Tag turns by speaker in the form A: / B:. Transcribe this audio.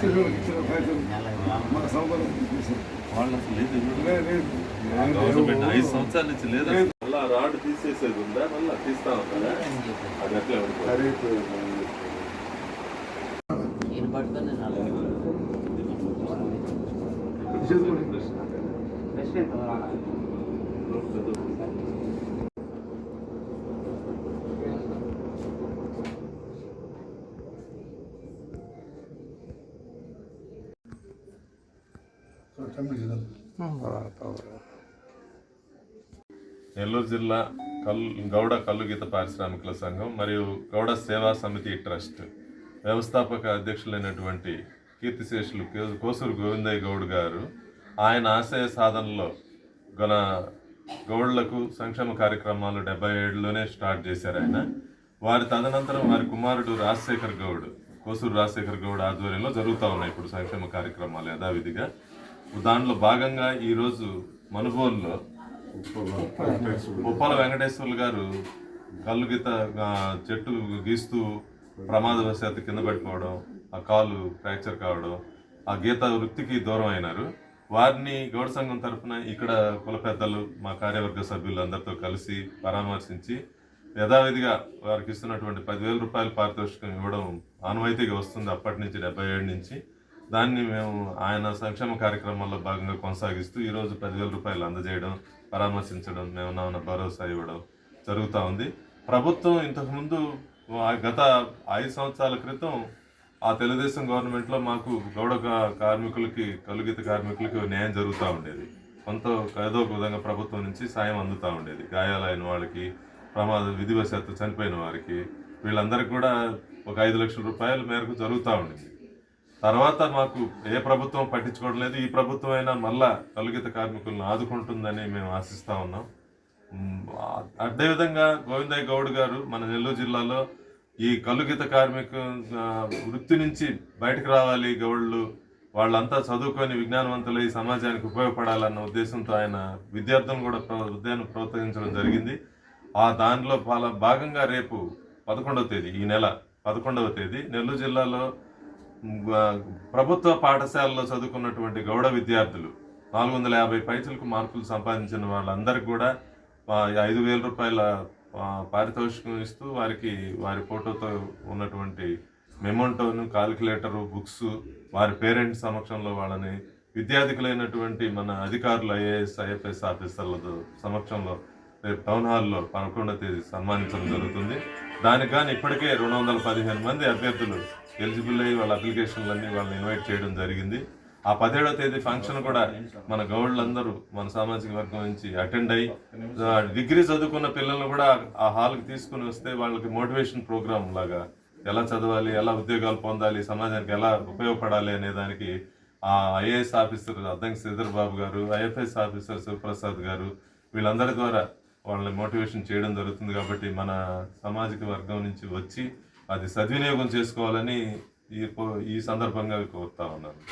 A: శిశువులకు ఇచ్చిన ప్రయత్నం మన సౌకర్యం తీసుకొచ్చారు రాడ్ తీసేసేది మళ్ళీ తీస్తా ఉంటారా అది అట్లా ఉంటుంది నెల్లూరు జిల్లా కల్ గౌడ కల్లుగీత పారిశ్రామికుల సంఘం మరియు గౌడ సేవా సమితి ట్రస్ట్ వ్యవస్థాపక అధ్యక్షులైనటువంటి కీర్తిశేషులు కోసూరు గోవిందయ్య గౌడ్ గారు ఆయన ఆశయ సాధనలో గల గౌడ్లకు సంక్షేమ కార్యక్రమాలు డెబ్బై ఏడులోనే స్టార్ట్ చేశారు ఆయన. వారి తదనంతరం వారి కుమారుడు రాజశేఖర్ గౌడ్ కోసూరు రాజశేఖర్ గౌడ్ ఆధ్వర్యంలో జరుగుతూ ఉన్నాయి ఇప్పుడు సంక్షేమ కార్యక్రమాలు యథావిధిగా. దానిలో భాగంగా ఈరోజు మనుబోలులో ఉప్పాల వెంకటేశ్వర్లు గారు కళ్ళు గీత చెట్టు గీస్తూ ప్రమాదవశాత్తు కింద పడిపోవడం ఆ కాలు ఫ్రాక్చర్ కావడం ఆ గీత వృత్తికి దూరం అయినారు. వారిని గౌడ సంఘం తరఫున ఇక్కడ కుల పెద్దలు మా కార్యవర్గ సభ్యులు అందరితో కలిసి పరామర్శించి యథావిధిగా వారికి ఇస్తున్నటువంటి పదివేల రూపాయల పారితోషికం ఇవ్వడం ఆనవాయితీగా వస్తుంది అప్పటి నుంచి డెబ్బై ఏడు నుంచి. దాన్ని మేము ఆయన సంక్షేమ కార్యక్రమాల్లో భాగంగా కొనసాగిస్తూ ఈరోజు పదివేల రూపాయలు అందజేయడం పరామర్శించడం మేము మేమన్నా భరోసా ఇవ్వడం జరుగుతూ ఉంది. ప్రభుత్వం ఇంతకుముందు ఆ గత ఐదు సంవత్సరాల క్రితం ఆ తెలుగుదేశం గవర్నమెంట్లో మాకు గౌడ కార్మికులకి కలుగిత కార్మికులకి న్యాయం జరుగుతూ ఉండేది. కొంత ఏదో ఒక విధంగా ప్రభుత్వం నుంచి సాయం అందుతూ ఉండేది. గాయాలైన వాళ్ళకి ప్రమాద విధివశాత్తు చనిపోయిన వారికి వీళ్ళందరికీ కూడా ఒక ఐదు లక్షల రూపాయల మేరకు జరుగుతూ ఉండేది. తర్వాత మాకు ఏ ప్రభుత్వం పట్టించుకోవడం లేదు ఈ ప్రభుత్వం అయినా మళ్ళా కలుగిత కార్మికులను ఆదుకుంటుందని మేము ఆశిస్తా ఉన్నాం. అదేవిధంగా గోవిందయ్య గౌడ్ గారు మన నెల్లూరు జిల్లాలో ఈ కలుగిత కార్మిక వృత్తి నుంచి బయటకు రావాలి గౌళ్ళు వాళ్ళంతా చదువుకొని విజ్ఞానవంతులు ఈ సమాజానికి ఉపయోగపడాలన్న ఉద్దేశంతో ఆయన విద్యార్థులను కూడా ఉద్యాన్ని ప్రోత్సహించడం జరిగింది. ఆ దానిలో పాల భాగంగా రేపు పదకొండవ తేదీ ఈ నెల పదకొండవ తేదీ నెల్లూరు జిల్లాలో ప్రభుత్వ పాఠశాలలో చదువుకున్నటువంటి గౌడ విద్యార్థులు నాలుగు వందల యాభై పైసలకు మార్కులు సంపాదించిన వాళ్ళందరికీ కూడా ఐదు వేల రూపాయల పారితోషికం ఇస్తూ వారికి వారి ఫోటోతో ఉన్నటువంటి మెమోంటోను కాలిక్యులేటరు బుక్స్ వారి పేరెంట్స్ సమక్షంలో వాళ్ళని విద్యార్థికులైనటువంటి మన అధికారులు ఐఏఎస్ ఐఎఫ్ఎస్ ఆఫీసర్లతో సమక్షంలో రేపు టౌన్ హాల్లో పదకొండవ తేదీ సన్మానించడం జరుగుతుంది. దానికి కానీ ఇప్పటికే రెండు వందల పదిహేను మంది అభ్యర్థులు ఎలిజిబుల్ అయ్యి వాళ్ళ అప్లికేషన్లన్నీ వాళ్ళని ఇన్వైట్ చేయడం జరిగింది. ఆ పదిహేడవ తేదీ ఫంక్షన్ కూడా మన గౌడ్లందరూ మన సామాజిక వర్గం నుంచి అటెండ్ అయ్యి డిగ్రీ చదువుకున్న పిల్లల్ని కూడా ఆ హాల్కి తీసుకుని వస్తే వాళ్ళకి మోటివేషన్ ప్రోగ్రామ్ లాగా ఎలా చదవాలి ఎలా ఉద్యోగాలు పొందాలి సమాజానికి ఎలా ఉపయోగపడాలి అనే దానికి ఆ IAS officer Addanki Sridhar Babu garu IFS officer Sivaprasad గారు వీళ్ళందరి ద్వారా వాళ్ళని మోటివేషన్ చేయడం జరుగుతుంది కాబట్టి మన సామాజిక వర్గం నుంచి వచ్చి అది సద్వినియోగం చేసుకోవాలని ఈ ఈ సందర్భంగా కోరుతా ఉన్నాను.